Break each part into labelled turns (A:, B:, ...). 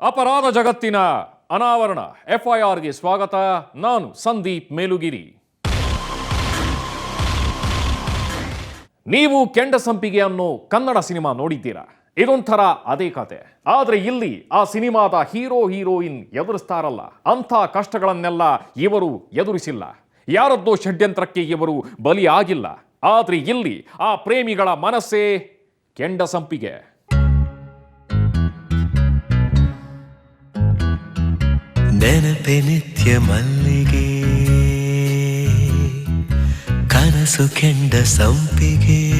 A: ಅಪರಾಧ ಜಗತ್ತಿನ ಅನಾವರಣ. ಎಫ್ಐಆರ್ಗೆ ಸ್ವಾಗತ. ನಾನು ಸಂದೀಪ್ ಮೇಲುಗಿರಿ. ನೀವು ಕೆಂಡ ಸಂಪಿಗೆ ಅನ್ನೋ ಕನ್ನಡ ಸಿನಿಮಾ ನೋಡಿದ್ದೀರಾ? ಇದೊಂಥರ ಅದೇ ಕತೆ. ಆದ್ರೆ ಇಲ್ಲಿ ಆ ಸಿನಿಮಾದ ಹೀರೋ, ಹೀರೋಯಿನ್ ಎದುರಿಸ್ತಾರಲ್ಲ. ಅಂಥ ಕಷ್ಟಗಳನ್ನೆಲ್ಲ ಇವರು ಎದುರಿಸಿಲ್ಲ. ಯಾರದ್ದೋ ಷಡ್ಯಂತ್ರಕ್ಕೆ ಇವರು ಬಲಿಯಾಗಿಲ್ಲ. ಆದ್ರೆ ಇಲ್ಲಿ ಆ ಪ್ರೇಮಿಗಳ ಮನಸ್ಸೇ ಕೆಂಡ ಸಂಪಿಗೆ
B: ನೆನಪೆ ನಿತ್ಯ ಮಲ್ಲಿಗೆ. ಕನಸು ಕೆಂಡ ಸಂಪಿಗೆ.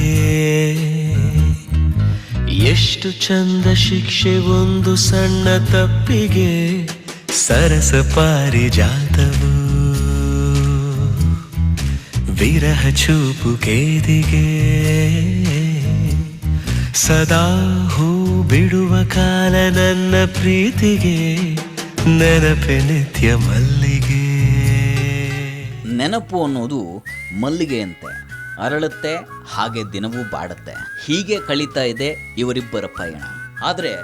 B: ಎಷ್ಟು ಚಂದ ಶಿಕ್ಷೆ ಒಂದು ಸಣ್ಣ ತಪ್ಪಿಗೆ. ಸರಸ ಪಾರಿಜಾತವು. ವಿರಹ ಚೂಪು ಕೇದಿಗೆ. ಸದಾ ಹೂ ಬಿಡುವ ಕಾಲ ನನ್ನ ಪ್ರೀತಿಗೆ. ನೆನಪೆ ನಿತ್ಯ ಮಲ್ಲಿಗೆ.
C: ನೆನಪು ಅನ್ನೋದು ಮಲ್ಲಿಗೆಯಂತೆ. ಅರಳುತ್ತೆ, ಹಾಗೆ ದಿನವೂ ಬಾಡುತ್ತೆ. ಹೀಗೆ ಕಳೀತಾ ಇದೆ ಇವರಿಬ್ಬರ ಪಯಣ. ಆದರೆ,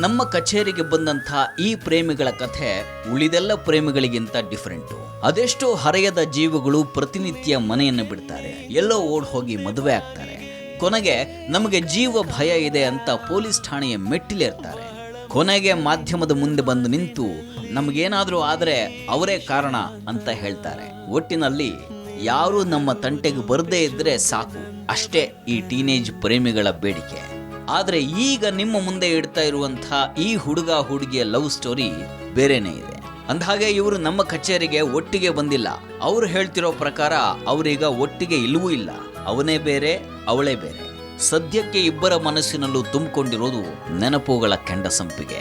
C: ನಮ್ಮ ಕಚೇರಿಗೆ ಬಂದಂಥ ಈ ಪ್ರೇಮಿಗಳ ಕಥೆ ಉಳಿದೆಲ್ಲ ಪ್ರೇಮಿಗಳಿಗಿಂತ ಡಿಫ್ರೆಂಟು ಅದೆಷ್ಟೋ ಹರೆಯದ ಜೀವಗಳು ಪ್ರತಿನಿತ್ಯ ಮನೆಯನ್ನು ಬಿಡ್ತಾರೆ. ಎಲ್ಲೋ ಓಡ್ ಹೋಗಿ ಮದುವೆ ಆಗ್ತಾರೆ. ಕೊನೆಗೆ ನಮಗೆ ಜೀವ ಭಯ ಇದೆ ಅಂತ ಪೊಲೀಸ್ ಠಾಣೆಯ ಮೆಟ್ಟಿಲಿರ್ತಾರೆ. ಕೊನೆಗೆ ಮಾಧ್ಯಮದ ಮುಂದೆ ಬಂದು ನಿಂತು ನಮಗೇನಾದರೂ ಆದರೆ ಅವರೇ ಕಾರಣ ಅಂತ ಹೇಳ್ತಾರೆ. ಒಟ್ಟಿನಲ್ಲಿ ಯಾರು ನಮ್ಮ ತಂಟೆಗೆ ಬರದೇ ಇದ್ರೆ ಸಾಕು. ಅಷ್ಟೇ ಈ ಟೀನೇಜ್ ಪ್ರೇಮಿಗಳ ಬೇಡಿಕೆ. ಆದರೆ ಈಗ ನಿಮ್ಮ ಮುಂದೆ ಇಡ್ತಾ ಇರುವಂತಹ ಈ ಹುಡುಗ ಹುಡುಗಿಯ ಲವ್ ಸ್ಟೋರಿ ಬೇರೆನೇ ಇದೆ. ಅಂದಹಾಗೆ ಇವರು ನಮ್ಮ ಕಚೇರಿಗೆ ಒಟ್ಟಿಗೆ ಬಂದಿಲ್ಲ. ಅವರು ಹೇಳ್ತಿರೋ ಪ್ರಕಾರ ಅವರೀಗ ಒಟ್ಟಿಗೆ ಇಲ್ಲವೂ ಇಲ್ಲ. ಅವನೇ ಬೇರೆ, ಅವಳೇ ಬೇರೆ. ಸದ್ಯಕ್ಕೆ ಇಬ್ಬರ ಮನಸ್ಸಿನಲ್ಲೂ ತುಂಬಿಕೊಂಡಿರೋದು ನೆನಪುಗಳ ಕೆಂಡ ಸಂಪಿಗೆ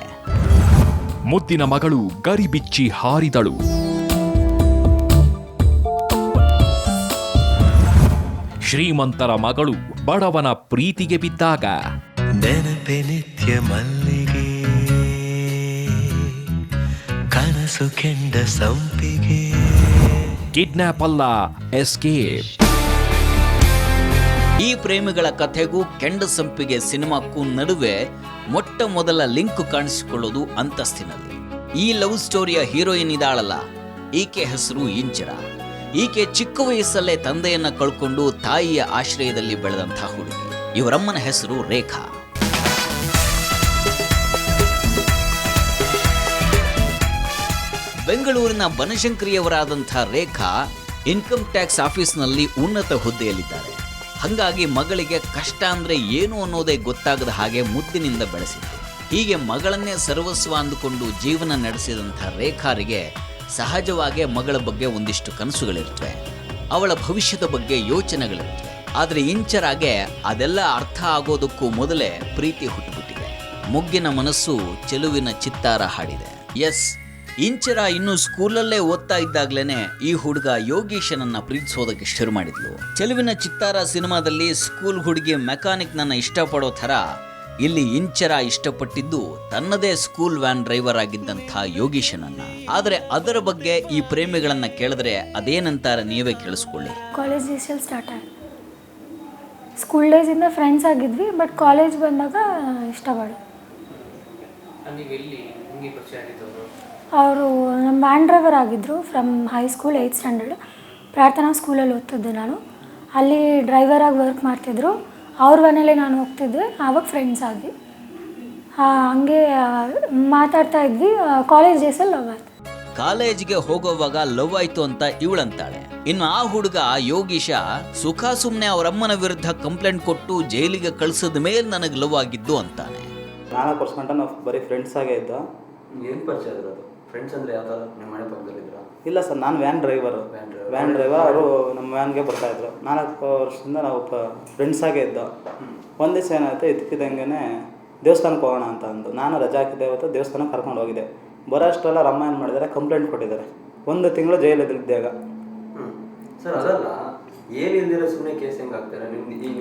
A: ಮುದ್ದಿನ ಮಗಳು ಗರಿಬಿಚ್ಚಿ ಹಾರಿದಳು. ಶ್ರೀಮಂತರ ಮಗಳು ಬಡವನ ಪ್ರೀತಿಗೆ ಬಿದ್ದಾಗ.
B: ನೆನಪೆ ನಿತ್ಯ ಮಲ್ಲಿಗೆ ಕನಸು ಕೆಂಡ ಸಂಪಿಗೆ
A: ಕಿಡ್ನಾಪ್ ಅಲ್ಲ ಎಸ್ಕೇಪ್.
C: ಈ ಪ್ರೇಮಿಗಳ ಕಥೆಗೂ ಕೆಂಡ ಸಂಪಿಗೆ ಸಿನಿಮಾಕ್ಕೂ ನಡುವೆ ಮೊಟ್ಟ ಮೊದಲ ಲಿಂಕ್ ಕಾಣಿಸಿಕೊಳ್ಳೋದು ಅಂತಸ್ತಿನಲ್ಲಿ. ಈ ಲವ್ ಸ್ಟೋರಿಯ ಹೀರೋಯಿನ್ ಇದಾಳಲ್ಲ, ಈಕೆ ಹೆಸರು ಇಂಚರ ಈಕೆ ಚಿಕ್ಕ ವಯಸ್ಸಲ್ಲೇ ತಂದೆಯನ್ನ ಕಳ್ಕೊಂಡು ತಾಯಿಯ ಆಶ್ರಯದಲ್ಲಿ ಬೆಳೆದಂತಹ ಹುಡುಗಿ. ಇವರಮ್ಮನ ಹೆಸರು ರೇಖಾ. ಬೆಂಗಳೂರಿನ ಬನಶಂಕರಿಯವರಾದಂಥ ರೇಖಾ ಇನ್ಕಮ್ ಟ್ಯಾಕ್ಸ್ ಆಫೀಸ್ನಲ್ಲಿ ಉನ್ನತ ಹುದ್ದೆಯಲ್ಲಿದ್ದಾರೆ. ಹಾಗಾಗಿ ಮಗಳಿಗೆ ಕಷ್ಟ ಅಂದ್ರೆ ಏನು ಅನ್ನೋದೇ ಗೊತ್ತಾಗದ ಹಾಗೆ ಮುದ್ದಿನಿಂದ ಬೆಳೆಸಿದ್ರು. ಹೀಗೆ ಮಗಳನ್ನೇ ಸರ್ವಸ್ವ ಅಂದುಕೊಂಡು ಜೀವನ ನಡೆಸಿದಂಥ ರೇಖಾರಿಗೆ ಸಹಜವಾಗೇ ಮಗಳ ಬಗ್ಗೆ ಒಂದಿಷ್ಟು ಕನಸುಗಳಿರ್ತವೆ ಅವಳ ಭವಿಷ್ಯದ ಬಗ್ಗೆ ಯೋಚನೆಗಳಿರ್ತವೆ ಆದರೆ ಇಂಚರಾಗೆ ಅದೆಲ್ಲ ಅರ್ಥ ಆಗೋದಕ್ಕೂ ಮೊದಲೇ ಪ್ರೀತಿ ಹುಟ್ಟುಬಿಟ್ಟಿದೆ ಮುಗ್ಗಿನ ಮನಸ್ಸು ಚೆಲುವಿನ ಚಿತ್ತಾರ ಹಾಡಿದೆ. ಎಸ್ ಇಂಚರ ಇನ್ನು ಸ್ಕೂಲಲ್ಲೇ ಓದ್ತಾ ಇದ್ದಾಗ್ಲೇನೆ ಈ ಹುಡುಗ ಯೋಗೀಶನನ್ನ ಪ್ರೀತಿಸೋದಕ್ಕೆ ಶುರು ಮಾಡಿದ್ಲು. ಚೆಲುವಿನ ಚಿತ್ತಾರ ಸಿನಿಮಾದಲ್ಲಿ ಸ್ಕೂಲ್ ಹುಡುಗಿ ಮೆಕ್ಯಾನಿಕ್ ನನ್ನ ಇಷ್ಟಪಡೋ ಥರ ಇಲ್ಲಿ ಇಂಚರ ಇಷ್ಟಪಟ್ಟಿದ್ದು ತನ್ನದೇ ಸ್ಕೂಲ್ ವ್ಯಾನ್ ಡ್ರೈವರ್ ಆಗಿದ್ದಂಥ ಯೋಗೀಶನನ್ನ. ಆದರೆ ಅದರ ಬಗ್ಗೆ ಈ ಪ್ರೇಮಿಗಳನ್ನ ಕೇಳಿದ್ರೆ ಅದೇನಂತಾರೆ ನೀವೇ ಕೇಳಿಸ್ಕೊಳ್ಳಿ.
D: ಕಾಲೇಜ್ ಡೇಸಲ್ಲಿ ಸ್ಟಾರ್ಟ್ ಆಯಿತು. ಸ್ಕೂಲ್ ಡೇಸಿಂದ ಫ್ರೆಂಡ್ಸ್ ಆಗಿದ್ವಿ ಬಟ್ ಕಾಲೇಜ್ ಬಂದಾಗ ಇಷ್ಟಪಡು ಅವರು ನಮ್ಮ ವ್ಯಾನ್ ಡ್ರೈವರ್ ಆಗಿದ್ದರು from high school eighth standard Prarthana ಸ್ಕೂಲಲ್ಲಿ ಓದ್ತಿದ್ದೆ ನಾನು. ಅಲ್ಲಿ ಡ್ರೈವರಾಗಿ ವರ್ಕ್ ಮಾಡ್ತಿದ್ರು. ಅವ್ರ ಮನೇಲೆ ನಾನು ಹೋಗ್ತಿದ್ದೆ. ಆವಾಗ ಫ್ರೆಂಡ್ಸ್ ಆಗಿ ಆ, ಹಂಗೆ ಮಾತಾಡ್ತಾ ಇದ್ವಿ. ಕಾಲೇಜ್ ಡೇಸಲ್ಲಿ ಲವ್ ಆಯ್ತು.
C: ಕಾಲೇಜ್ಗೆ ಹೋಗೋವಾಗ ಲವ್ ಆಯ್ತು ಅಂತ ಇವಳಂತಾಳೆ. ಇನ್ನು ಆ ಹುಡುಗ ಯೋಗೀಶ ಸುಖ ಸುಮ್ನೆ ಅವರಮ್ಮನ ವಿರುದ್ಧ ಕಂಪ್ಲೇಂಟ್ ಕೊಟ್ಟು ಜೈಲಿಗೆ ಕಳ್ಸಿದ ಮೇಲೆ ನನಗೆ ಲವ್ ಆಗಿದ್ದು ಅಂತಾನೆ.
E: ನಾನು ವರ್ಷ ಗಂಟ ನಾವು ಬರೀ ಫ್ರೆಂಡ್ಸ್ ಆಗೇ ಇದ್ದ.
F: ಏನು ಪರಿಚಯ ಅದು? ಫ್ರೆಂಡ್ಸ್ ಅಂದರೆ ಯಾವ ಥರ ನಿಮ್ಮ ಮನೆ ಪಕ್ಕದಲ್ಲಿದ್ರ
E: ಇಲ್ಲ ಸರ್ ನಾನು ವ್ಯಾನ್ ಡ್ರೈವರು ವ್ಯಾನ್ ಡ್ರೈವರ್ ಅವರು ನಮ್ಮ ವ್ಯಾನ್ಗೆ ಬರ್ತಾಯಿದ್ರು ನಾಲ್ಕು ವರ್ಷದಿಂದ ನಾವು ಫ್ರೆಂಡ್ಸ್ ಆಗೇ ಇದ್ದ. ಒಂದು ದಿವಸ ಏನಾಯಿತು ಇದ್ದಕ್ಕಿದ್ದಂಗೆ ದೇವಸ್ಥಾನಕ್ಕೆ ಹೋಗೋಣ ಅಂತ ಅಂದು. ನಾನು ರಜಾ ಹಾಕಿದ್ದೆ ಇವತ್ತು ದೇವಸ್ಥಾನಕ್ಕೆ ಕರ್ಕೊಂಡು ಹೋಗಿದ್ದೆ. ಬರೋ ಅಷ್ಟೆಲ್ಲ ರಮ್ಮ ಏನು ಮಾಡಿದ್ದಾರೆ ಕಂಪ್ಲೇಂಟ್ ಕೊಟ್ಟಿದ್ದಾರೆ. ಒಂದು ತಿಂಗಳು ಜೈಲಲ್ಲಿದ್ದಾಗ
F: ಇದ್ದಾಗ ಸರ್ ಅದಲ್ಲ ಏನಿಲ್ದಿರ ಸುಮ್ಮನೆ ಕೇಸ್ ಹೆಂಗೆ ಆಗ್ತಾರೆ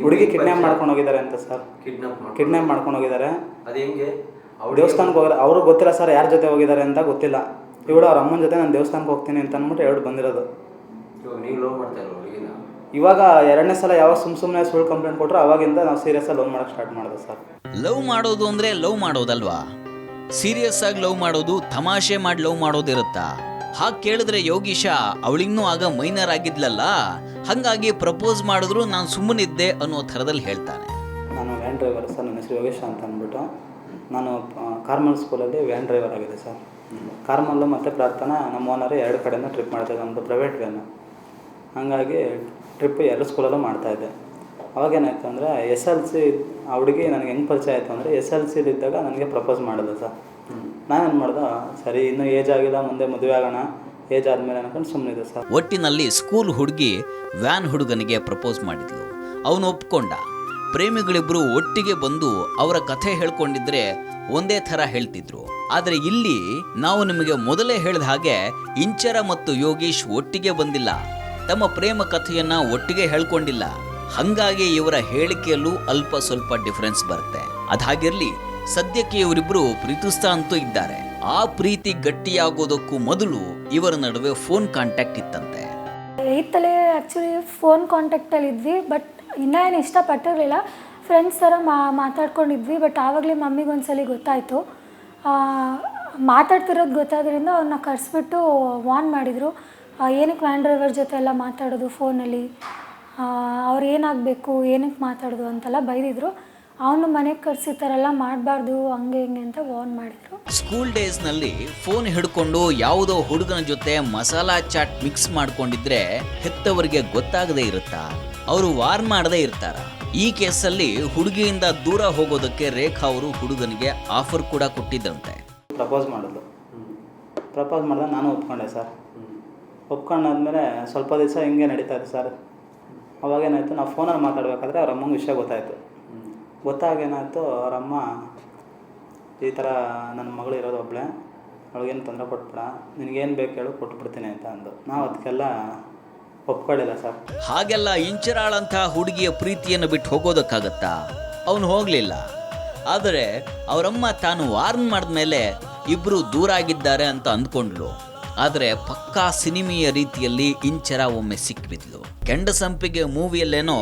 E: ಹುಡುಗಿ ಕಿಡ್ನಾಪ್ ಮಾಡ್ಕೊಂಡು ಹೋಗಿದ್ದಾರೆ ಅಂತ ಸರ್.
F: ಕಿಡ್ನಾಪ್ ಕಿಡ್ನಾಪ್
E: ಕಿಡ್ನ್ಯಾಪ್ ಮಾಡ್ಕೊಂಡು ಹೋಗಿದ್ದಾರೆ.
F: ಅದು ಹೆಂಗೆ? ಅವ್ರು
E: ದೇವಸ್ಥಾನಕ್ಕೆ ಹೋಗಿದ್ರೆ ಅವ್ರಿಗೆ ಗೊತ್ತಿಲ್ಲ ಸರ್ ಯಾರ ಜೊತೆ ಹೋಗಿದ್ದಾರೆ ಅಂತ ಗೊತ್ತಿಲ್ಲ. ಇವಳು ಅವ್ರ ಅಮ್ಮನ ಜೊತೆ ನಾನು ದೇವಸ್ಥಾನಕ್ಕೆ ಹೋಗ್ತೀನಿ ಅಂತ ಅಂದ್ಬಿಟ್ಟು ಎರಡು ಬಂದಿರೋದು.
F: ಇವಾಗ ನೀವು ಲವ್ ಮಾಡ್ತಾ ಇರೋ ಹುಡುಗಿನ?
E: ಇವಾಗ ಎರಡನೇ ಸಲ ಯಾವಾಗ ಸುಮ್ ಸುಮ್ಮನೆ ಸುಳ್ಳು ಕಂಪ್ಲೇಂಟ್ ಕೊಟ್ಟರು ಅವಾಗಿಂದ ನಾವು ಸೀರಿಯಸ್ ಆಗಿ ಲವ್ ಮಾಡೋಕೆ ಸ್ಟಾರ್ಟ್ ಮಾಡಿದೆ ಸರ್.
C: ಲವ್ ಮಾಡೋದು ಅಂದ್ರೆ ಲವ್ ಮಾಡೋದಲ್ವಾ? ಸೀರಿಯಸ್ ಆಗಿ ಲವ್ ಮಾಡೋದು ತಮಾಷೆ ಮಾಡಿ ಲವ್ ಮಾಡೋದಿರುತ್ತಾ? ಹಾಗೆ ಕೇಳಿದ್ರೆ ಯೋಗೀಶ ಅವಳಿಗೂ ಆಗ ಮೈನರ್ ಆಗಿದ್ಲಲ್ಲ? ಹಂಗಾಗಿ ಪ್ರಪೋಸ್ ಮಾಡಿದ್ರು ನಾನು ಸುಮ್ಮನಿದ್ದೆ ಅನ್ನೋ ಥರದಲ್ಲಿ ಹೇಳ್ತಾನೆ.
E: ನಾನು ವ್ಯಾನ್ ಡ್ರೈವರ್ ಸರ್ ನನ್ನ ಹೆಸರು ಯೋಗೇಶ್ ಅಂತ ಅಂದ್ಬಿಟ್ಟು ನಾನು ಕಾರ್ಮಲ್ ಸ್ಕೂಲಲ್ಲಿ ವ್ಯಾನ್ ಡ್ರೈವರ್ ಆಗಿದೆ ಸರ್ ಕಾರ್ಮಲ್ಲು ಮತ್ತು ಪ್ರಾರ್ಥನಾ, ನಮ್ಮ ಓನರು ಎರಡು ಕಡೆಯಿಂದ ಟ್ರಿಪ್ ಮಾಡ್ತಾಯಿದ್ದೆ ನಮ್ಮದು ಪ್ರೈವೇಟ್ ವ್ಯಾನು ಹಾಗಾಗಿ ಟ್ರಿಪ್ ಎರಡು ಸ್ಕೂಲಲ್ಲೂ ಮಾಡ್ತಾಯಿದ್ದೆ ಅವಾಗೇನಾಯ್ತು ಅಂದರೆ ಎಸ್ ಎಲ್ ಸಿ ಆ ಹುಡುಗಿ ನನಗೆ ಹೆಂಗೆ ಪರಿಚಯ ಆಯಿತು ಅಂದರೆ ಎಸ್ ಎಲ್ ಸಿಲಿದ್ದಾಗ ನನಗೆ ಪ್ರಪೋಸ್ ಮಾಡಿದೆ ಸರ್ ನಾನು ಏನು ಮಾಡ್ದೆ, ಸರಿ, ಇನ್ನೂ ಏಜ್ ಆಗಿಲ್ಲ, ಮುಂದೆ ಮದುವೆ ಆಗೋಣ. ಏಜ್ ಆದಮೇಲೆ ಅನ್ಕೊಂಡು ಸುಮ್ಮನಿದೆ ಸರ್
C: ಒಟ್ಟಿನಲ್ಲಿ ಸ್ಕೂಲ್ ಹುಡುಗಿ ವ್ಯಾನ್ ಹುಡುಗನಿಗೆ ಪ್ರಪೋಸ್ ಮಾಡಿದ್ಲು. ಅವನು ಒಪ್ಕೊಂಡ. ಪ್ರೇಮಿಗಳಿಬ್ರು ಒಟ್ಟಿಗೆ ಬಂದು ಅವರ ಕಥೆ ಹೇಳ್ಕೊಂಡಿದ್ರೆ ಒಂದೇ ಥರ ಹೇಳ್ತಿದ್ರು. ಆದರೆ ಇಲ್ಲಿ ನಾವು ನಿಮಗೆ ಮೊದಲೇ ಹೇಳಿದ ಹಾಗೆ ಇಂಚರ ಮತ್ತು ಯೋಗೀಶ್ ಒಟ್ಟಿಗೆ ಬಂದಿಲ್ಲ. ತಮ್ಮ ಪ್ರೇಮ ಕಥೆಯನ್ನ ಒಟ್ಟಿಗೆ ಹೇಳ್ಕೊಂಡಿಲ್ಲ. ಹಂಗಾಗಿ ಇವರ ಹೇಳಿಕೆಯಲ್ಲೂ ಅಲ್ಪ ಸ್ವಲ್ಪ ಡಿಫರೆನ್ಸ್ ಬರುತ್ತೆ. ಅದಾಗಿರ್ಲಿ ಸದ್ಯಕ್ಕೆ ಇವರಿಬ್ರು ಪ್ರೀತಿಸ್ತಾ ಅಂತೂ ಇದ್ದಾರೆ. ಆ ಪ್ರೀತಿ ಗಟ್ಟಿಯಾಗೋದಕ್ಕೂ ಮೊದಲು ಇವರ ನಡುವೆ ಫೋನ್ ಕಾಂಟ್ಯಾಕ್ಟ್ ಇತ್ತಂತೆ.
D: ಈತಲೇ ಆಕ್ಚುಲಿ ಫೋನ್ ಕಾಂಟ್ಯಾಕ್ಟಲ್ಲಿ ಇದ್ವಿ ಬಟ್ ಇನ್ನೂ ಏನು ಇಷ್ಟಪಟ್ಟಿರಲಿಲ್ಲ. ಫ್ರೆಂಡ್ಸ್ ಥರ ಮಾತಾಡ್ಕೊಂಡಿದ್ವಿ ಬಟ್ ಆವಾಗಲೇ ಮಮ್ಮಿಗೆ ಒಂದ್ಸಲಿ ಗೊತ್ತಾಯಿತು. ಮಾತಾಡ್ತಿರೋದು ಗೊತ್ತಾದ್ರಿಂದ ಅವ್ರನ್ನ ಕರೆಸ್ಬಿಟ್ಟು ವಾನ್ ಮಾಡಿದರು. ಏನಕ್ಕೆ ವ್ಯಾನ್ ಡ್ರೈವರ್ ಜೊತೆ ಎಲ್ಲ ಮಾತಾಡೋದು ಫೋನಲ್ಲಿ? ಅವ್ರು ಏನಾಗಬೇಕು, ಏನಕ್ಕೆ ಮಾತಾಡೋದು ಅಂತೆಲ್ಲ ಬೈದಿದ್ರು. ಅವನು ಮನೆಗೆ ಕರೆಸಿ ಥರ ಎಲ್ಲ ಮಾಡಬಾರ್ದು, ಹಂಗೆ ಹಿಂಗೆ ಅಂತ ವಾನ್ ಮಾಡಿದರು.
C: ಸ್ಕೂಲ್ ಡೇಸ್ನಲ್ಲಿ ಫೋನ್ ಹಿಡ್ಕೊಂಡು ಯಾವುದೋ ಹುಡುಗನ ಜೊತೆ ಮಸಾಲಾ ಚಾಟ್ ಮಿಕ್ಸ್ ಮಾಡ್ಕೊಂಡಿದ್ರೆ ಹೆತ್ತವರಿಗೆ ಗೊತ್ತಾಗದೇ ಇರುತ್ತಾ? ಅವರು ವಾರ್ ಮಾಡದೇ ಇರ್ತಾರ. ಈ ಕೇಸಲ್ಲಿ ಹುಡುಗಿಯಿಂದ ದೂರ ಹೋಗೋದಕ್ಕೆ ರೇಖಾ ಅವರು ಹುಡುಗನಿಗೆ ಆಫರ್ ಕೂಡ ಕೊಟ್ಟಿದ್ದಂತೆ
E: ಪ್ರಪೋಸ್ ಮಾಡಿದ್ಲು. ಪ್ರಪೋಸ್ ಮಾಡಿದ ನಾನು ಒಪ್ಕೊಂಡೆ ಸರ್. ಒಪ್ಕೊಂಡಾದ್ಮೇಲೆ ಸ್ವಲ್ಪ ದಿವಸ ಹಿಂಗೆ ನಡೀತಾ ಇತ್ತು ಸರ್. ಅವಾಗೇನಾಯಿತು ನಾವು ಫೋನಲ್ಲಿ ಮಾತಾಡಬೇಕಾದ್ರೆ ಅವ್ರ ಅಮ್ಮಂಗೆ ವಿಷಯ ಗೊತ್ತಾಯಿತು. ಗೊತ್ತಾಗೇನಾಯಿತು ಅವರಮ್ಮ ಈ ಥರ ನನ್ನ ಮಗಳು ಇರೋದು ಒಬ್ಬಳೆ, ಅವಳಿಗೇನು ತೊಂದರೆ ಕೊಟ್ಬಿಡ, ನಿನಗೇನು ಬೇಕು ಹೇಳು, ಕೊಟ್ಬಿಡ್ತೀನಿ ಅಂತ ಅಂದು. ನಾವು ಅದಕ್ಕೆಲ್ಲ ಒಪ್ಕೊಳ್ಳಿಲ್ಲ ಸರ್.
C: ಹಾಗೆಲ್ಲ ಇಂಚರಾಳಂಥ ಹುಡುಗಿಯ ಪ್ರೀತಿಯನ್ನು ಬಿಟ್ಟು ಹೋಗೋದಕ್ಕಾಗತ್ತಾ? ಅವನು ಹೋಗಲಿಲ್ಲ. ಆದರೆ ಅವರಮ್ಮ ತಾನು ವಾರ್ನ್ ಮಾಡಿದ್ಮೇಲೆ ಇಬ್ಬರು ದೂರ ಆಗಿದ್ದಾರೆ ಅಂತ ಅಂದ್ಕೊಂಡ್ಲು ಆದರೆ ಪಕ್ಕಾ ಸಿನಿಮೆಯ ರೀತಿಯಲ್ಲಿ ಇಂಚರ ಒಮ್ಮೆ ಸಿಕ್ಕಿಬಿದ್ಲು ಕೆಂಡ ಸಂಪಿಗೆ ಮೂವಿಯಲ್ಲೇನೋ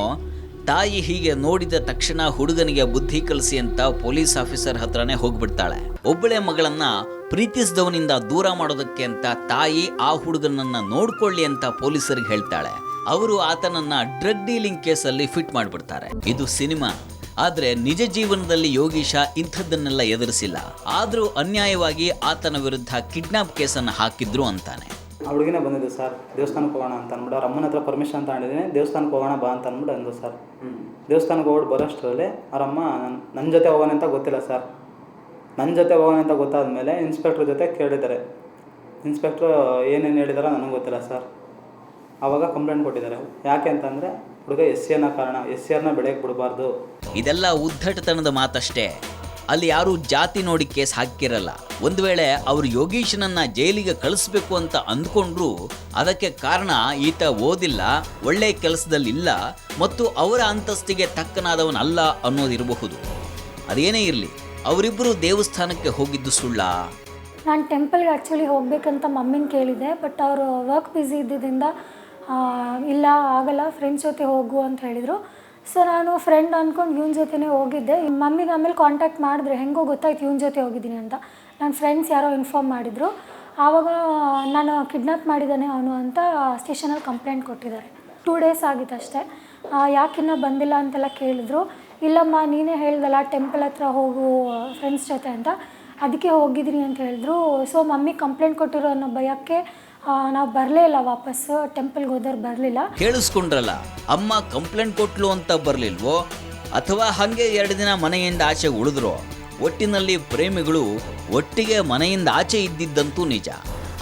C: ತಾಯಿ ಹೀಗೆ ನೋಡಿದ ತಕ್ಷಣ ಹುಡುಗನಿಗೆ ಬುದ್ಧಿ ಕಲಿಸಿ ಅಂತ ಪೊಲೀಸ್ ಆಫೀಸರ್ ಹತ್ರನೇ ಹೋಗ್ಬಿಡ್ತಾಳೆ. ಒಬ್ಬಳೆ ಮಗಳನ್ನ ಪ್ರೀತಿಸಿದವನಿಂದ ದೂರ ಮಾಡೋದಕ್ಕೆ ಅಂತ ತಾಯಿ ಆ ಹುಡುಗನನ್ನ ನೋಡ್ಕೊಳ್ಳಿ ಅಂತ ಪೊಲೀಸರಿಗೆ ಹೇಳ್ತಾಳೆ. ಅವರು ಆತನನ್ನ ಡ್ರಗ್ ಡೀಲಿಂಗ್ ಕೇಸಲ್ಲಿ ಫಿಟ್ ಮಾಡಿಬಿಡ್ತಾರೆ. ಇದು ಸಿನಿಮಾ. ಆದರೆ ನಿಜ ಜೀವನದಲ್ಲಿ ಯೋಗೀಶ ಇಂಥದ್ದನ್ನೆಲ್ಲ ಎದುರಿಸಿಲ್ಲ. ಆದರೂ ಅನ್ಯಾಯವಾಗಿ ಆತನ ವಿರುದ್ಧ ಕಿಡ್ನಾಪ್ ಕೇಸನ್ನು ಹಾಕಿದ್ರು ಅಂತಾನೆ.
E: ಆ ಹುಡುಗಿನೇ ಬಂದಿದ್ದು ಸರ್. ದೇವಸ್ಥಾನಕ್ಕೆ ಹೋಗೋಣ ಅಂತ ಅಂದ್ಬಿಟ್ಟು ಅವ್ರ ಅಮ್ಮನ ಹತ್ರ ಪರ್ಮಿಷನ್ ತಗೊಂಡಿದ್ದೀನಿ. ದೇವಸ್ಥಾನಕ್ಕೆ ಹೋಗೋಣ ಬಾ ಅಂತ ಅಂದ್ಬಿಟ್ಟು ಅಂದು ಸರ್. ದೇವಸ್ಥಾನಕ್ಕೆ ಹೋಗ್ಬಿಟ್ಟು ಬರೋಷ್ಟರಲ್ಲಿ ಅವರಮ್ಮ ನನ್ನ ನನ್ನ ಜೊತೆ ಹೋಗೋಣ ಅಂತ ಗೊತ್ತಿಲ್ಲ ಸರ್. ನನ್ನ ಜೊತೆ ಹೋಗೋಣ ಅಂತ ಗೊತ್ತಾದ್ಮೇಲೆ ಇನ್ಸ್ಪೆಕ್ಟ್ರ್ ಜೊತೆ ಕೇಳಿದ್ದಾರೆ. ಇನ್ಸ್ಪೆಕ್ಟ್ರು ಏನೇನು ಹೇಳಿದಾರೋ ನನಗೆ ಗೊತ್ತಿಲ್ಲ ಸರ್ ಅವಾಗ ಕಂಪ್ಲೇಂಟ್ ಕೊಟ್ಟಿದ್ದಾರೆ. ಯಾಕೆ ಅಂತಂದರೆ, ಹುಡುಗ ಎಸ್ ಸಿ ಅನ್ನೋ ಕಾರಣ ಎಸ್ ಸಿ ಆರ್ನ ಬೆಳೆಯಕ್ಕೆ ಬಿಡಬಾರ್ದು.
C: ಇದೆಲ್ಲ ಉದ್ದಟತನದ ಮಾತಷ್ಟೇ. ಅಲ್ಲಿ ಯಾರು ಜಾತಿ ನೋಡಿ ಕೇಸ್ ಹಾಕಿರಲ್ಲ. ಒಂದು ವೇಳೆ ಅವರು ಯೋಗೀಶನನ್ನ ಜೈಲಿಗೆ ಕಳಿಸ್ಬೇಕು ಅಂತ ಅಂದ್ಕೊಂಡ್ರು ಅದಕ್ಕೆ ಕಾರಣ ಈತ ಓದಿಲ್ಲ, ಒಳ್ಳೆ ಕೆಲಸದಲ್ಲಿಲ್ಲ ಮತ್ತು ಅವರ ಅಂತಸ್ತಿಗೆ ತಕ್ಕನಾದವನಲ್ಲ ಅನ್ನೋದಿರಬಹುದು. ಅದೇನೇ ಇರಲಿ. ಅವರಿಬ್ಬರು ದೇವಸ್ಥಾನಕ್ಕೆ ಹೋಗಿದ್ದು ಸುಳ್ಳ?
D: ನಾನು ಟೆಂಪಲ್ಗೆ ಆ್ಯಕ್ಚುಲಿ ಹೋಗಬೇಕಂತ ಮಮ್ಮಿನ ಕೇಳಿದೆ ಬಟ್ ಅವರು ವರ್ಕ್ ಬ್ಯುಸಿ ಇದ್ದಿದ್ದರಿಂದ ಇಲ್ಲ, ಆಗಲ್ಲ ಫ್ರೆಂಡ್ಸ್ ಜೊತೆ ಹೋಗು ಅಂತ ಹೇಳಿದರು. ಸೊ ನಾನು ಫ್ರೆಂಡ್ ಅಂದ್ಕೊಂಡು ಇವನ ಜೊತೆನೇ ಹೋಗಿದ್ದೆ. ಮಮ್ಮಿಗೆ ಆಮೇಲೆ ಕಾಂಟ್ಯಾಕ್ಟ್ ಮಾಡಿದ್ರೆ ಹೆಂಗೋ ಗೊತ್ತಾಯ್ತು ಇವನ ಜೊತೆ ಹೋಗಿದ್ದೀನಿ ಅಂತ. ನನ್ನ ಫ್ರೆಂಡ್ಸ್ ಯಾರೋ ಇನ್ಫಾರ್ಮ್ ಮಾಡಿದರು. ಆವಾಗ ನಾನು ಕಿಡ್ನಾಪ್ ಮಾಡಿದ್ದಾನೆ ಅವನು ಅಂತ ಸ್ಟೇಷನಲ್ಲಿ ಕಂಪ್ಲೇಂಟ್ ಕೊಟ್ಟಿದ್ದಾರೆ. ಟೂ ಡೇಸ್ ಆಗಿತ್ತು ಅಷ್ಟೇ ಯಾಕಿನ್ನ ಬಂದಿಲ್ಲ ಅಂತೆಲ್ಲ ಕೇಳಿದ್ರು. ಇಲ್ಲಮ್ಮ, ನೀನೇ ಹೇಳ್ದಲ್ಲ ಟೆಂಪಲ್ ಹತ್ರ ಹೋಗು ಫ್ರೆಂಡ್ಸ್ ಜೊತೆ ಅಂತ. ಅದಕ್ಕೆ ಹೋಗಿದ್ದೀನಿ ಅಂತ ಹೇಳಿದ್ರು. ಸೊ ಮಮ್ಮಿ ಕಂಪ್ಲೇಂಟ್ ಕೊಟ್ಟಿರೋ ಅನ್ನೋ ಭಯಕ್ಕೆ ನಾವು ಬರಲೇ ಇಲ್ಲ ವಾಪಸ್. ಟೆಂಪಲ್ಗೆ ಹೋದವ್ರು ಬರಲಿಲ್ಲ.
C: ಕೇಳಿಸ್ಕೊಂಡ್ರಲ್ಲ, ಅಮ್ಮ ಕಂಪ್ಲೇಂಟ್ ಕೊಟ್ಲು ಅಂತ ಬರಲಿಲ್ವೋ? ಅಥವಾ ಹಂಗೆ ಎರಡು ದಿನ ಮನೆಯಿಂದ ಆಚೆ ಉಳಿದ್ರು? ಒಟ್ಟಿನಲ್ಲಿ ಪ್ರೇಮಿಗಳು ಒಟ್ಟಿಗೆ ಮನೆಯಿಂದ ಆಚೆ ಇದ್ದಿದ್ದಂತೂ ನಿಜ.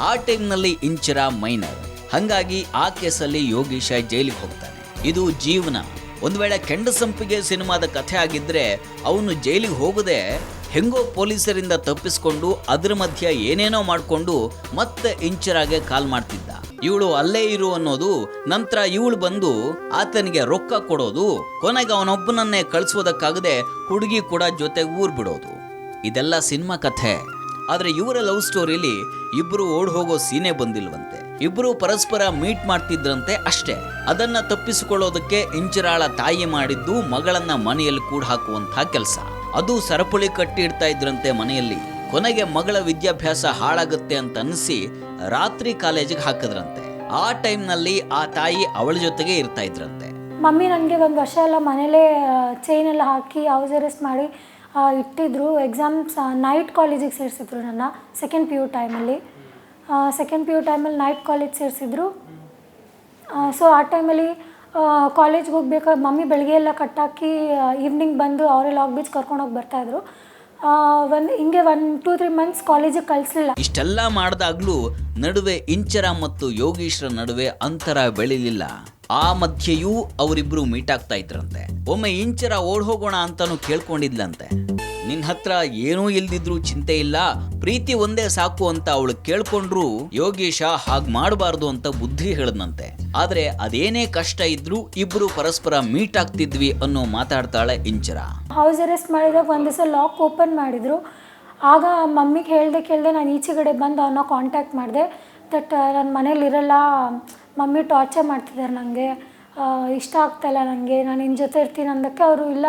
C: ಆ ಟೈಮ್ನಲ್ಲಿ ಇಂಚರ ಮೈನರ್. ಹಂಗಾಗಿ ಆ ಕೇಸಲ್ಲಿ ಯೋಗೀಶ ಜೈಲಿಗೆ ಹೋಗ್ತಾನೆ. ಇದು ಜೀವನ. ಒಂದು ವೇಳೆ ಕೆಂಡಸಂಪಿಗೆ ಸಿನಿಮಾದ ಕಥೆ ಆಗಿದ್ರೆ ಅವನು ಜೈಲಿಗೆ ಹೋಗದೆ ಹೆಂಗೋ ಪೊಲೀಸರಿಂದ ತಪ್ಪಿಸ್ಕೊಂಡು ಅದ್ರ ಮಧ್ಯ ಏನೇನೋ ಮಾಡಿಕೊಂಡು ಮತ್ತೆ ಇಂಚರಾಗೆ ಕಾಲ್ ಮಾಡ್ತಿದ್ದ. ಇವಳು ಅಲ್ಲೇ ಇರು ಅನ್ನೋದು, ನಂತರ ಇವಳು ಬಂದು ಆತನಿಗೆ ರೊಕ್ಕ ಕೊಡೋದು, ಕೊನೆಗೆ ಅವನೊಬ್ಬನನ್ನೇ ಕಳಿಸೋದಕ್ಕಾಗದೆ ಹುಡುಗಿ ಕೂಡ ಜೊತೆ ಊರ್ ಬಿಡೋದು. ಇದೆಲ್ಲ ಸಿನಿಮಾ ಕಥೆ. ಆದರೆ ಇವರ ಲವ್ ಸ್ಟೋರಿಲಿ ಇಬ್ಬರು ಓಡ್ ಹೋಗೋ ಸೀನೆ ಬಂದಿಲ್ವಂತೆ. ಇಬ್ರು ಪರಸ್ಪರ ಮೀಟ್ ಮಾಡ್ತಿದ್ರಂತೆ ಅಷ್ಟೇ. ಅದನ್ನ ತಪ್ಪಿಸಿಕೊಳ್ಳೋದಕ್ಕೆ ಇಂಚರಾಳ ತಾಯಿ ಮಾಡಿದ್ದು ಮಗಳನ್ನ ಮನೆಯಲ್ಲಿ ಕೂಡ ಹಾಕುವಂತಹ ಕೆಲಸ. ಅದು ಸರಪಳಿ ಕಟ್ಟಿ ಇಡ್ತಾ ಇದ್ರಂತೆ ಮನೆಯಲ್ಲಿ. ಕೊನೆಗೆ ಮಗಳ ವಿದ್ಯಾಭ್ಯಾಸ ಹಾಳಾಗುತ್ತೆ ಅಂತ ಅನಿಸಿ ರಾತ್ರಿ ಕಾಲೇಜಿಗೆ ಹಾಕಿದ್ರಂತೆ. ಆ ಟೈಮ್ನಲ್ಲಿ ಆ ತಾಯಿ ಅವಳ ಜೊತೆಗೆ ಇರ್ತಾ ಇದ್ರಂತೆ.
D: ಮಮ್ಮಿ ನನಗೆ ಒಂದು ವರ್ಷ ಎಲ್ಲ ಮನೇಲೇ ಚೈನ್ ಎಲ್ಲ ಹಾಕಿ ಹೌಸ್ ಅರೆಸ್ಟ್ ಮಾಡಿ ಇಟ್ಟಿದ್ರು. ಎಕ್ಸಾಮ್ಸ್ ನೈಟ್ ಕಾಲೇಜಿಗೆ ಸೇರಿಸಿದ್ರು ನನ್ನ ಸೆಕೆಂಡ್ ಪಿ ಯು ಟೈಮಲ್ಲಿ ಸೆಕೆಂಡ್ ಪಿ ಯು ಟೈಮಲ್ಲಿ ನೈಟ್ ಕಾಲೇಜ್ ಸೇರಿಸಿದ್ರು. ಸೊ ಆ ಟೈಮಲ್ಲಿ ಕಾಲೇಜ್ಗೆ ಹೋಗ್ಬೇಕಾದ್ರೆ ಮಮ್ಮಿ ಬೆಳಗ್ಗೆ ಎಲ್ಲ ಕಟ್ಟಾಕಿ ಈವ್ನಿಂಗ್ ಬಂದು ಅವರೇ ಲಾಗ್ ಬೀಚ್ ಕರ್ಕೊಂಡೋಗಿ ಬರ್ತಾಯಿದ್ರು ಒಂದು, ಹಿಂಗೆ ಒನ್ ಟೂ ತ್ರೀ ಮಂತ್ಸ್ ಕಾಲೇಜಿಗೆ ಕಳಿಸಲಿಲ್ಲ.
C: ಇಷ್ಟೆಲ್ಲ ಮಾಡಿದಾಗ್ಲೂ ನಡುವೆ ಇಂಚರ ಮತ್ತು ಯೋಗೀಶ್ರ ನಡುವೆ ಅಂತರ ಬೆಳಿಲಿಲ್ಲ. ಆ ಮಧ್ಯೆಯೂ ಅವರಿಬ್ರು ಮೀಟ್ ಆಗ್ತಾ ಇದ್ರಂತೆ. ಒಮ್ಮೆ ಇಂಚರ ಓಡ್ ಹೋಗೋಣ ಅಂತಾನು ಕೇಳ್ಕೊಂಡಿದ್ಲಂತೆ. ನಿನ್ ಹತ್ರ ಏನೂ ಇಲ್ದಿದ್ರು ಚಿಂತೆ ಇಲ್ಲ, ಪ್ರೀತಿ ಒಂದೇ ಸಾಕು ಅಂತ ಅವಳು ಕೇಳ್ಕೊಂಡ್ರು ಯೋಗೀಶ ಹಾಗ್ ಮಾಡಬಾರ್ದು ಅಂತ ಬುದ್ಧಿ ಹೇಳದ್ನಂತೆ. ಆದ್ರೆ ಅದೇನೇ ಕಷ್ಟ ಇದ್ರು ಇಬ್ರು ಪರಸ್ಪರ ಮೀಟ್ ಆಗ್ತಿದ್ವಿ ಅನ್ನೋ ಮಾತಾಡ್ತಾಳೆ ಇಂಚರ.
D: ಹೌಸ್ ಅರೆಸ್ಟ್ ಮಾಡಿದಾಗ ಒಂದು ದಿವಸ ಲಾಕ್ ಓಪನ್ ಮಾಡಿದ್ರು. ಆಗ ಮಮ್ಮಿಗೆ ಹೇಳ್ದೆ ಕೇಳ್ದೆ ನಾನು ಈಚೆಗಡೆ ಬಂದು ಅವನ್ನ ಕಾಂಟ್ಯಾಕ್ಟ್ ಮಾಡಿದೆ. ದಟ್ ನನ್ನ ಮನೇಲಿ ಇರಲ್ಲ, ಮಮ್ಮಿ ಟಾರ್ಚರ್ ಮಾಡ್ತಿದ್ದಾರೆ ನನಗೆ ಇಷ್ಟ ಆಗ್ತಾಯಿಲ್ಲ ನನಗೆ ನಾನು ನಿನ್ನ ಜೊತೆ ಇರ್ತೀನಿ ಅಂದಕ್ಕೆ ಅವರು ಇಲ್ಲ.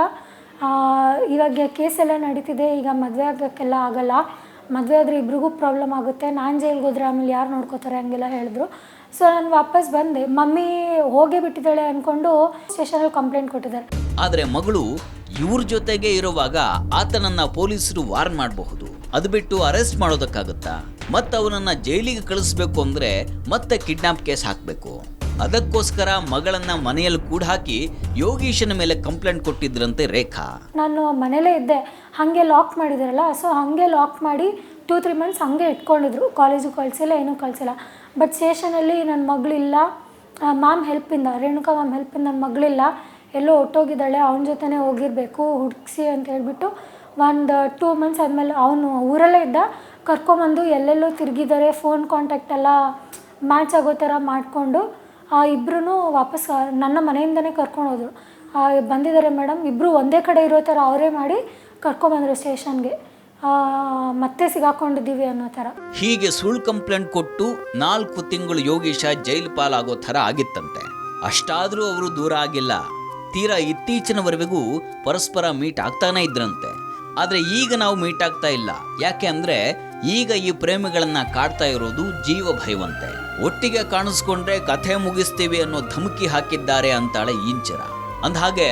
D: ಇವಾಗ ಕೇಸ್ ಎಲ್ಲ ನಡೀತಿದೆ, ಈಗ ಮದುವೆ ಆಗೋಕ್ಕೆಲ್ಲ ಆಗಲ್ಲ. ಮದುವೆ ಆದರೆ ಇಬ್ರಿಗೂ ಪ್ರಾಬ್ಲಮ್ ಆಗುತ್ತೆ. ನಾನು ಜೈಲ್ಗೆ ಹೋದ್ರೆ ಆಮೇಲೆ ಯಾರು ನೋಡ್ಕೋತಾರೆ ಹಂಗೆಲ್ಲ ಹೇಳಿದ್ರು. ಸೊ ನಾನು ವಾಪಸ್ ಬಂದೆ. ಮಮ್ಮಿ ಹೋಗೇ ಬಿಟ್ಟಿದ್ದಾಳೆ ಅಂದ್ಕೊಂಡು ಸ್ಟೇಷನಲ್ಲಿ ಕಂಪ್ಲೇಂಟ್ ಕೊಟ್ಟಿದ್ದಾರೆ.
C: ಆದರೆ ಮಗಳು ಇವ್ರ ಜೊತೆಗೆ ಇರುವಾಗ ಆತನನ್ನ ಪೊಲೀಸರು ವಾರ್ನ್ ಮಾಡಬಹುದು. ಅದು ಬಿಟ್ಟು ಅರೆಸ್ಟ್ ಮಾಡೋದಕ್ಕಾಗುತ್ತಾ? ಮತ್ತೆ ಅವನನ್ನ ಜೈಲಿಗೆ ಕಳಿಸ್ಬೇಕು ಅಂದ್ರೆ ಮತ್ತೆ ಕಿಡ್ನಾಪ್ ಕೇಸ್ ಹಾಕ್ಬೇಕು. ಅದಕ್ಕೋಸ್ಕರ ಮಗಳನ್ನ ಮನೆಯಲ್ಲಿ ಕೂಡ ಹಾಕಿ ಯೋಗೀಶನ ಮೇಲೆ ಕಂಪ್ಲೇಂಟ್ ಕೊಟ್ಟಿದ್ರಂತೆ ರೇಖಾ.
D: ನಾನು ಮನೇಲೇ ಇದ್ದೆ. ಹಾಗೆ ಲಾಕ್ ಮಾಡಿದಾರಲ್ಲ ಸೊ ಹಾಗೆ ಲಾಕ್ ಮಾಡಿ ಟೂ ತ್ರೀ ಮಂತ್ಸ್ ಹಾಗೆ ಇಟ್ಕೊಂಡಿದ್ರು. ಕಾಲೇಜಿಗೆ ಕಳಿಸಿಲ್ಲ ಏನೂ ಕಳಿಸಿಲ್ಲ ಬಟ್ ಸ್ಟೇಷನಲ್ಲಿ ನನ್ನ ಮಗಳಿಲ್ಲ. ಮ್ಯಾಮ್ ಹೆಲ್ಪಿಂದ ರೇಣುಕಾ ಮ್ಯಾಮ್ ಹೆಲ್ಪಿಂದ ನನ್ನ ಮಗಳಿಲ್ಲ. ಎಲ್ಲೋ ಹೊಟ್ಟೋಗಿದ್ದಾಳೆ ಅವನ ಜೊತೆನೇ ಹೋಗಿರಬೇಕು, ಹುಡುಕ್ಸಿ ಅಂತ ಹೇಳ್ಬಿಟ್ಟು ಒಂದು ಟೂ ಮಂತ್ಸ್ ಆದಮೇಲೆ ಅವನು ಊರಲ್ಲೇ ಇದ್ದ. ಕರ್ಕೊಂಬಂದು ಎಲ್ಲೆಲ್ಲೋ ತಿರುಗಿದ್ದಾರೆ ಫೋನ್ ಕಾಂಟ್ಯಾಕ್ಟ್ ಎಲ್ಲ ಮ್ಯಾಚ್ ಆಗೋ ಥರ ಮಾಡಿಕೊಂಡು ಇಬ್ಬರೂ ವಾಪಸ್ ನನ್ನ ಮನೆಯಿಂದನೇ ಕರ್ಕೊಂಡು ಹೋದರು. ಬಂದಿದ್ದಾರೆ ಮೇಡಮ್. ಇಬ್ಬರು ಒಂದೇ ಕಡೆ ಇರೋ ಥರ ಅವರೇ ಮಾಡಿ ಕರ್ಕೊಂಬಂದರು ಸ್ಟೇಷನ್ಗೆ. ಮತ್ತೆ ಸಿಗಾಕೊಂಡಿದ್ದೀವಿ ಅನ್ನೋ ಥರ.
C: ಹೀಗೆ ಸುಳ್ಳು ಕಂಪ್ಲೇಂಟ್ ಕೊಟ್ಟು ನಾಲ್ಕು ತಿಂಗಳು ಯೋಗೀಶ ಜೈಲು ಪಾಲಾಗೋ ಥರ ಆಗಿತ್ತಂತೆ. ಅಷ್ಟಾದರೂ ಅವರು ದೂರ ಆಗಿಲ್ಲ. ತೀರಾ ಇತ್ತೀಚಿನವರೆಗೂ ಪರಸ್ಪರ ಮೀಟ್ ಆಗ್ತಾನೆ ಇದ್ರಂತೆ. ಆದರೆ ಈಗ ನಾವು ಮೀಟ್ ಆಗ್ತಾ ಇಲ್ಲ. ಯಾಕೆ ಅಂದರೆ ಈಗ ಈ ಪ್ರೇಮಿಗಳನ್ನು ಕಾಡ್ತಾ ಇರೋದು ಜೀವ ಭಯವಂತೆ ಒಟ್ಟಿಗೆ ಕಾಣಿಸ್ಕೊಂಡ್ರೆ ಕಥೆ ಮುಗಿಸ್ತೀವಿ ಅನ್ನೋ ಧಮಕಿ ಹಾಕಿದ್ದಾರೆ ಅಂತಾಳೆ ಇಂಚರ ಅಂದಹಾಗೆ,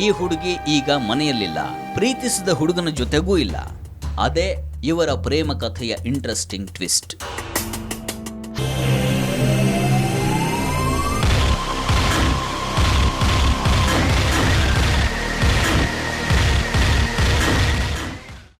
C: ಈ ಹುಡುಗಿ ಈಗ ಮನೆಯಲ್ಲಿಲ್ಲ. ಪ್ರೀತಿಸಿದ ಹುಡುಗನ ಜೊತೆಗೂ ಇಲ್ಲ. ಅದೇ ಇವರ ಪ್ರೇಮ ಕಥೆಯ ಇಂಟ್ರೆಸ್ಟಿಂಗ್ ಟ್ವಿಸ್ಟ್